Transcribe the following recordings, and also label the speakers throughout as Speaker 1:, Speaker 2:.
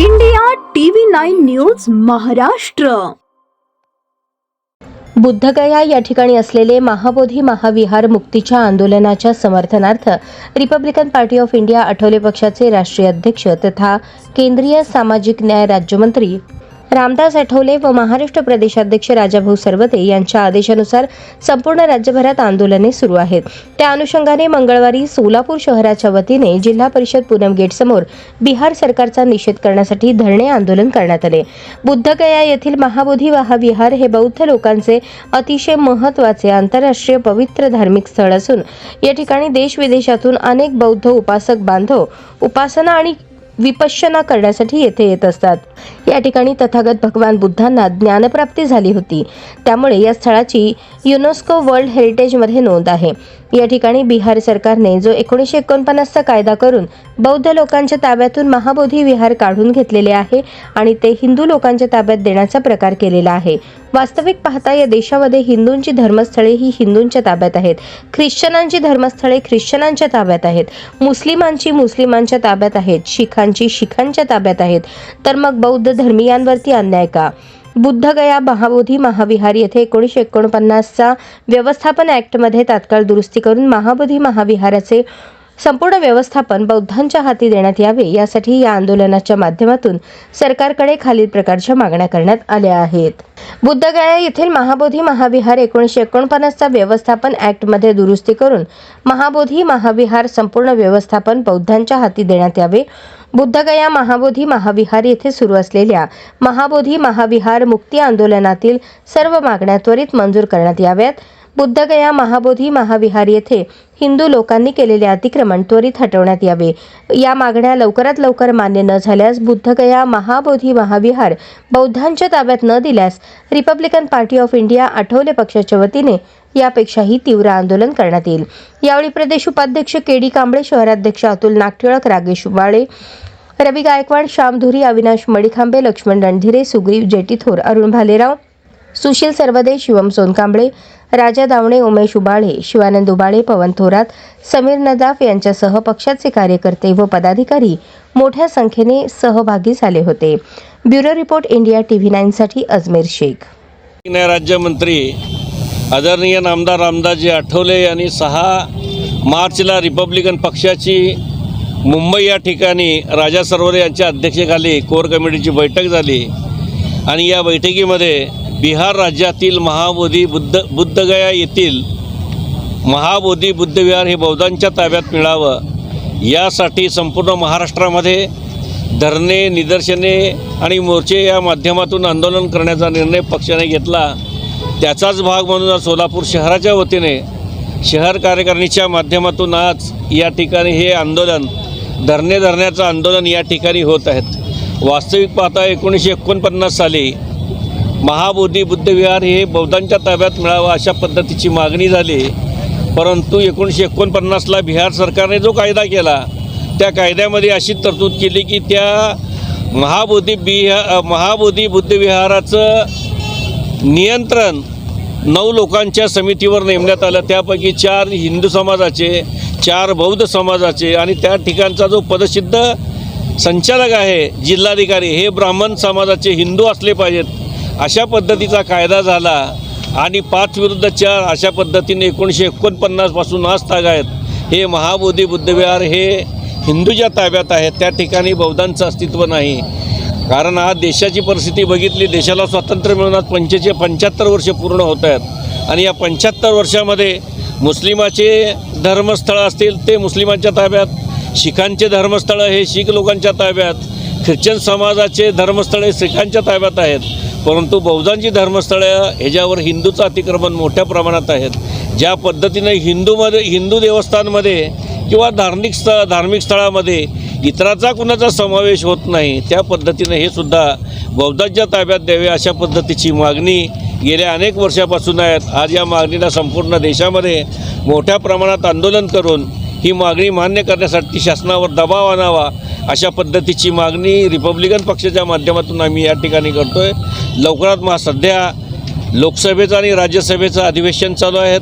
Speaker 1: India TV nine news Maharashtra.
Speaker 2: Bodhgaya या ठिकाणी असलेले महाबोधी महाविहार मुक्तीच्या आंदोलनाच्या समर्थनार्थ Republican Party of India Athawale पक्षाचे राष्ट्रीय अध्यक्ष तथा केंद्रीय सामाजिक न्याय राज्यमंत्री रामदास आठवले व महाराष्ट्र प्रदेशाध्यक्ष राजाभाऊ सरवते यांच्या आदेशानुसार संपूर्ण राज्यभरात आंदोलने सुरू आहेत. त्या अनुषंगाने मंगळवारी सोलापूर शहराच्या वतीने जिल्हा परिषद पूनम गेट समोर बिहार सरकारचा निषेध करण्यासाठी धरणे आंदोलन करण्यात आले. बुद्धगया येथील महाबोधी महाविहार हे बौद्ध लोकांचे अतिशय महत्त्वाचे आंतरराष्ट्रीय पवित्र धार्मिक स्थळ असून या ठिकाणी देश विदेशातून अनेक बौद्ध उपासक बांधव उपासना आणि विपश्यना करण्यासाठी येथे येत असतात. या ठिकाणी तथागत भगवान बुद्धांना ज्ञानप्राप्ती झाली होती. त्यामुळे या स्थळाची युनेस्को वर्ल्ड हेरिटेजमध्ये नोंद आहे. या ठिकाणी बिहार सरकारने जो एकोणीसशे एकोणपन्नासचा कायदा करून बौद्ध लोकांच्या ताब्यातून महाबोधी विहार काढून घेतलेले आहे आणि ते हिंदू लोकांच्या ताब्यात देण्याचा प्रकार केलेला आहे. वास्तविक पाहता या देशामध्ये हिंदूंची धर्मस्थळे ही हिंदूंच्या ताब्यात आहेत. ख्रिश्चनांची धर्मस्थळे ख्रिश्चनांच्या ताब्यात आहेत. मुस्लिमांची मुस्लिमांच्या ताब्यात आहेत. शिखांची शिखांच्या ताब्यात आहेत. तर मग बौद्ध धर्मियांवरती अन्याय का? बुद्धगया महाबोधी महाविहार येथे एकोणीसशे एकोणपन्नासचा व्यवस्थापन ॲक्टमध्ये तात्काळ दुरुस्ती करून महाबोधी महाविहाराचे संपूर्ण व्यवस्थापन बौद्धांच्या हाती देण्यात यावे यासाठी या आंदोलनाच्या माध्यमातून सरकारकडे खालील प्रकारच्या मागण्या करण्यात आल्या आहेत. बुद्धगया येथील महाबोधी महाविहार एकोणीसशे एकोणपन्नासचा व्यवस्थापन ॲक्टमध्ये दुरुस्ती करून महाबोधी महाविहार संपूर्ण व्यवस्थापन बौद्धांच्या हाती देण्यात यावे. बुद्धगया महाबोधी महाविहार येथे सुरू असलेल्या महाबोधी महाविहार मुक्ती आंदोलनातील सर्व मागण्या त्वरित मंजूर करण्यात याव्यात. बुद्धगया महाबोधी महाविहार येथे हिंदू लोकांनी केलेले अतिक्रमण त्वरित हटवण्यात यावे. या मागण्या लवकरात लवकर मान्य न झाल्यास बुद्धगया महाबोधी महाविहार बौद्धांच्या ताब्यात न दिल्यास Republican Party of India Athawale पक्षाच्या वतीने यापेक्षाही तीव्र आंदोलन करण्यात येईल. यावेळी प्रदेश उपाध्यक्ष के डी कांबळे शहराध्यक्ष अतुल नागटिळक रागेश वाळे रवी गायकवाड श्यामधुरी अविनाश मडिखांबे लक्ष्मण रणधीरे सुग्रीव जेटीथोर अरुण भालेराव सुशील सर्वदे शिवम सोनकांबळे राजा दावणे उमेश उबाळे शिवानंद उबाळे पवन थोरात समीर नदाफ यांच्यासह पक्षाचे कार्यकर्ते व पदाधिकारी मोठ्या संख्येने सहभागी झाले होते. ब्युरो रिपोर्ट इंडिया टीव्ही नाईनसाठी अजमेर शेख.
Speaker 3: राज्यमंत्री आदरणीय नामदार रामदासजी आठवले यांनी सहा मार्चला रिपब्लिकन पक्षाची मुंबई या ठिकाणी राजा सरोवरे यांच्या अध्यक्षतेखाली कोर कमिटीची बैठक झाली आणि या बैठकीमध्ये बिहार राज्यातील महाबोधी बुद्ध बुद्धगया येथील महाबोधी बुद्धविहार हे बौद्धांच्या ताब्यात मिळावं. यासाठी संपूर्ण महाराष्ट्रामध्ये धरणे निदर्शने आणि मोर्चे या माध्यमातून आंदोलन करण्याचा निर्णय पक्षाने घेतला. त्याचाच भाग म्हणून आज सोलापूर शहराच्या वतीने शहर कार्यकारिणीच्या माध्यमातून आज या ठिकाणी हे आंदोलन धरणे धरण्याचं आंदोलन या ठिकाणी होत आहेत. वास्तविक पाहता एकोणीसशे एकोणपन्नास साली महाबोधी बुद्धविहार हे बौद्धांच्या ताब्यात मिळावं अशा पद्धतीची मागणी झाली. परंतु एकोणीसशे एकोणपन्नासला बिहार सरकारने जो कायदा केला त्या कायद्यामध्ये अशी तरतूद केली की त्या महाबोधी बिहा महाबोधी बुद्धविहाराचं नियंत्रण नऊ लोकांच्या समितीवर नेमण्यात आलं. त्यापैकी चार हिंदू समाजाचे चार बौद्ध समाजाचे आणि त्या ठिकाणचा जो पदसिद्ध संचालक आहे जिल्हाधिकारी हे ब्राह्मण समाजाचे हिंदू असले पाहिजेत. अशा पद्धतीचा कायदा झाला आणि पाच विरुद्ध चार अशा पद्धतीने एकोणीसशे एकोणपन्नासपासून आज ताग आहेत. हे महाबोधी बुद्धविहार हे हिंदूच्या ताब्यात आहे त्या ठिकाणी बौद्धांचं अस्तित्व नाही. कारण आज देशाची परिस्थिती बघितली देशाला स्वातंत्र्य मिळून आज पंचेचे पंच्याहत्तर वर्ष पूर्ण होत आहेत. आणि या पंच्याहत्तर वर्षामध्ये मुस्लिमाचे धर्मस्थळं असतील ते मुस्लिमांच्या ताब्यात शिखांचे धर्मस्थळं हे शीख लोकांच्या ताब्यात ख्रिश्चन समाजाचे धर्मस्थळे श्रीखांच्या ताब्यात आहेत. परंतु बौद्धांची धर्मस्थळं ह्याच्यावर हिंदूचं अतिक्रमण मोठ्या प्रमाणात आहेत. ज्या पद्धतीने हिंदूमध्ये हिंदू देवस्थानमध्ये किंवा धार्मिक स्थळ धार्मिक स्थळामध्ये इतराचा कुणाचा समावेश होत नाही त्या पद्धतीने हे सुद्धा बौद्धांच्या ताब्यात द्यावे अशा पद्धतीची मागणी गेल्या अनेक वर्षापासून आहेत. आज या मागणीला संपूर्ण देशामध्ये मोठ्या प्रमाणात आंदोलन करून ही मागणी मान्य करण्यासाठी शासनावर दबाव आणावा अशा पद्धतीची मागणी रिपब्लिकन पक्षाच्या माध्यमातून आम्ही या ठिकाणी करतो आहे लवकरात मा सध्या लोकसभेचं आणि राज्यसभेचं अधिवेशन चालू आहेत.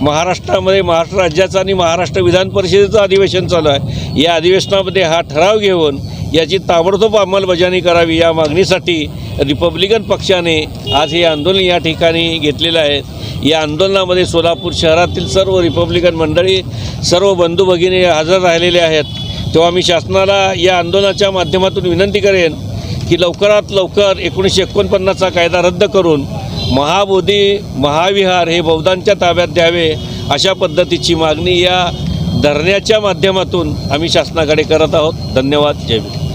Speaker 3: महाराष्ट्रामध्ये महाराष्ट्र राज्याचं आणि महाराष्ट्र विधान परिषदेचं अधिवेशन चालू आहे. या अधिवेशनामध्ये हा ठराव घेऊन याची ताबडतोब अंमलबजावणी करावी या मागणीसाठी रिपब्लिकन पक्षाने आज हे आंदोलन या ठिकाणी घेतलेलं आहे. या आंदोलनामध्ये सोलापूर शहरातील सर्व रिपब्लिकन मंडळी सर्व बंधू भगिनी हजर राहिलेले आहेत. तेव्हा मी शासनाला या आंदोलनाच्या माध्यमातून विनंती करेन की लवकरात लवकर एकोणीसशे एकोणपन्नासचा कायदा रद्द करून महाबोधी महाविहार हे बौद्धांच्या ताब्यात द्यावे अशा पद्धतीची मागणी या धरण्याच्या माध्यमातून आम्ही शासनाकडे करत आहोत. धन्यवाद. जय भीम.